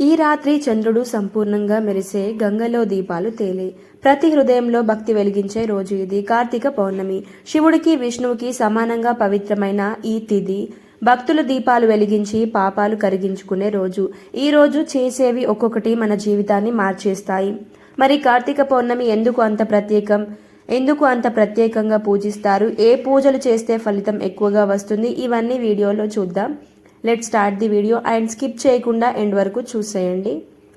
ఈ రాత్రి చంద్రుడు సంపూర్ణంగా మెరిసే గంగలో దీపాలు తేలే. ప్రతి హృదయంలో భక్తి వెలిగించే రోజు ఇది. కార్తీక పౌర్ణమి. శివుడికి విష్ణువుకి సమానంగా పవిత్రమైన ఈ తిథి భక్తులు దీపాలు వెలిగించి పాపాలు కరిగించుకునే రోజు. ఈ రోజు చేసేవి ఒక్కొక్కటి మన జీవితాన్ని మార్చేస్తాయి. మరి కార్తీక పౌర్ణమి ఎందుకు అంత ప్రత్యేకం? ఎందుకు అంత ప్రత్యేకంగా పూజిస్తారు? ఏ పూజలు చేస్తే ఫలితం ఎక్కువగా వస్తుంది? ఇవన్నీ వీడియోలో చూద్దాం. Let start the video and skip చేయకుండా ఎండ్ వరకు చూసేయండి.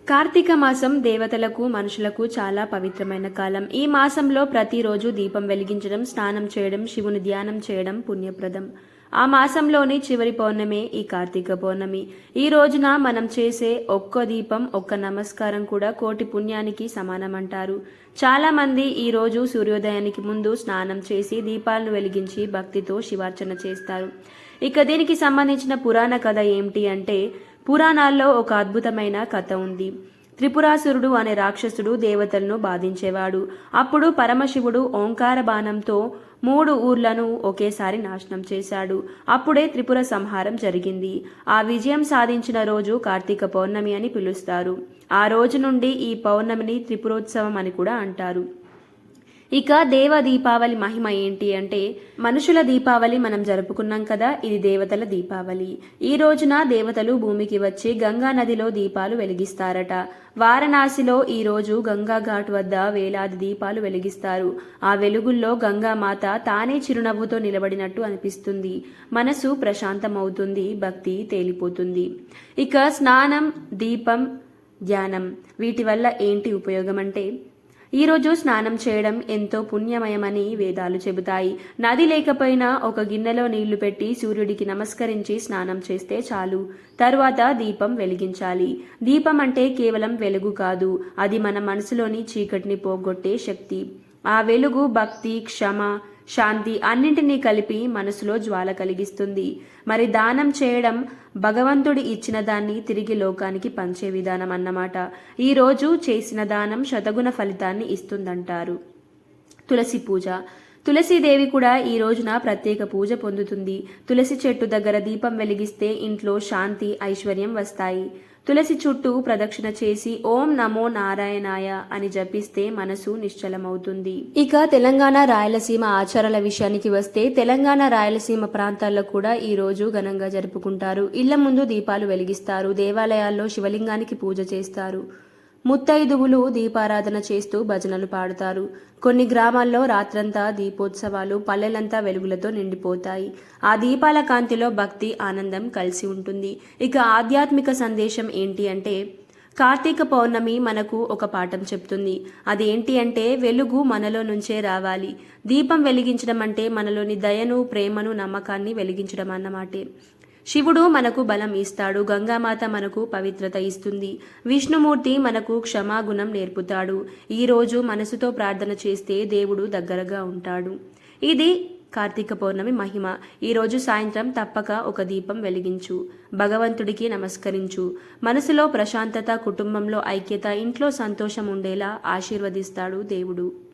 కార్తీక మాసం దేవతలకు మనుషులకు చాలా పవిత్రమైన కాలం. ఈ మాసంలో ప్రతిరోజు దీపం వెలిగించడం స్నానం చేయడం శివుని ధ్యానం చేయడం పుణ్యప్రదం. ఆ మాసంలోని చివరి పౌర్ణమే ఈ కార్తీక పౌర్ణమి. ఈ రోజున మనం చేసే ఒక్క దీపం ఒక్క నమస్కారం కూడా కోటి పుణ్యానికి సమానమంటారు. చాలా మంది ఈ రోజు సూర్యోదయానికి ముందు స్నానం చేసి దీపాలను వెలిగించి భక్తితో శివార్చన చేస్తారు. ఇక దీనికి సంబంధించిన పురాణ కథ ఏమిటి అంటే పురాణాల్లో ఒక అద్భుతమైన కథ ఉంది. త్రిపురాసురుడు అనే రాక్షసుడు దేవతలను బాధించేవాడు. అప్పుడు పరమశివుడు ఓంకార బాణంతో మూడు ఊర్లను ఒకేసారి నాశనం చేశాడు. అప్పుడే త్రిపుర సంహారం జరిగింది. ఆ విజయం సాధించిన రోజు కార్తీక పౌర్ణమి అని పిలుస్తారు. ఆ రోజు నుండి ఈ పౌర్ణమిని త్రిపురోత్సవం అని కూడా అంటారు. ఇక దేవ దీపావళి మహిమ ఏంటి అంటే మనుషుల దీపావళి మనం జరుపుకున్నాం కదా ఇది దేవతల దీపావళి. ఈ రోజున దేవతలు భూమికి వచ్చి గంగా నదిలో దీపాలు వెలిగిస్తారట. వారణాసిలో ఈ రోజు గంగా ఘాట్ వద్ద వేలాది దీపాలు వెలిగిస్తారు. ఆ వెలుగుల్లో గంగామాత తానే చిరునవ్వుతో నిలబడినట్టు అనిపిస్తుంది. మనసు ప్రశాంతమవుతుంది భక్తి తేలిపోతుంది. ఇక స్నానం దీపం ధ్యానం వీటి వల్ల ఏంటి ఉపయోగం అంటే ఈరోజు స్నానం చేయడం ఎంతో పుణ్యమయమని వేదాలు చెబుతాయి. నది లేకపోయినా ఒక గిన్నెలో నీళ్ళు పెట్టి సూర్యుడికి నమస్కరించి స్నానం చేస్తే చాలు. తరువాత దీపం వెలిగించాలి. దీపం అంటే కేవలం వెలుగు కాదు అది మన మనసులోని చీకటిని పోగొట్టే శక్తి. ఆ వెలుగు భక్తి క్షమ శాంతి అన్నింటినీ కలిపి మనసులో జ్వాల కలిగిస్తుంది. మరి దానం చేయడం భగవంతుడి ఇచ్చిన దాన్ని తిరిగి లోకానికి పంచే విధానం అన్నమాట. ఈరోజు చేసిన దానం శతగుణ ఫలితాన్ని ఇస్తుందంటారు. తులసి పూజ. తులసీదేవి కూడా ఈ రోజున ప్రత్యేక పూజ పొందుతుంది. తులసి చెట్టు దగ్గర దీపం వెలిగిస్తే ఇంట్లో శాంతి ఐశ్వర్యం వస్తాయి. తులసి చుట్టూ ప్రదక్షిణ చేసి ఓం నమో నారాయణాయ అని జపిస్తే మనసు నిశ్చలమవుతుంది. ఇక తెలంగాణ రాయలసీమ ఆచారాల విషయానికి వస్తే తెలంగాణ రాయలసీమ ప్రాంతాల్లో కూడా ఈ రోజు ఘనంగా జరుపుకుంటారు. ఇళ్ళ ముందు దీపాలు వెలిగిస్తారు. దేవాలయాల్లో శివలింగానికి పూజ చేస్తారు. ముత్తైదువులు దీపారాధన చేస్తూ భజనలు పాడుతారు. కొన్ని గ్రామాల్లో రాత్రంతా దీపోత్సవాలు పల్లెలంతా వెలుగులతో నిండిపోతాయి. ఆ దీపాల కాంతిలో భక్తి ఆనందం కలిసి ఉంటుంది. ఇక ఆధ్యాత్మిక సందేశం ఏంటి అంటే కార్తీక పౌర్ణమి మనకు ఒక పాఠం చెప్తుంది. అదేంటి అంటే వెలుగు మనలో నుంచే రావాలి. దీపం వెలిగించడం అంటే మనలోని దయను ప్రేమను నమ్మకాన్ని వెలిగించడం అన్నమాటే. శివుడు మనకు బలం ఇస్తాడు గంగామాత మనకు పవిత్రత ఇస్తుంది విష్ణుమూర్తి మనకు క్షమాగుణం నేర్పుతాడు. ఈరోజు మనసుతో ప్రార్థన చేస్తే దేవుడు దగ్గరగా ఉంటాడు. ఇది కార్తీక పౌర్ణమి మహిమ. ఈరోజు సాయంత్రం తప్పక ఒక దీపం వెలిగించు. భగవంతుడికి నమస్కరించు. మనసులో ప్రశాంతత కుటుంబంలో ఐక్యత ఇంట్లో సంతోషం ఉండేలా ఆశీర్వదిస్తాడు దేవుడు.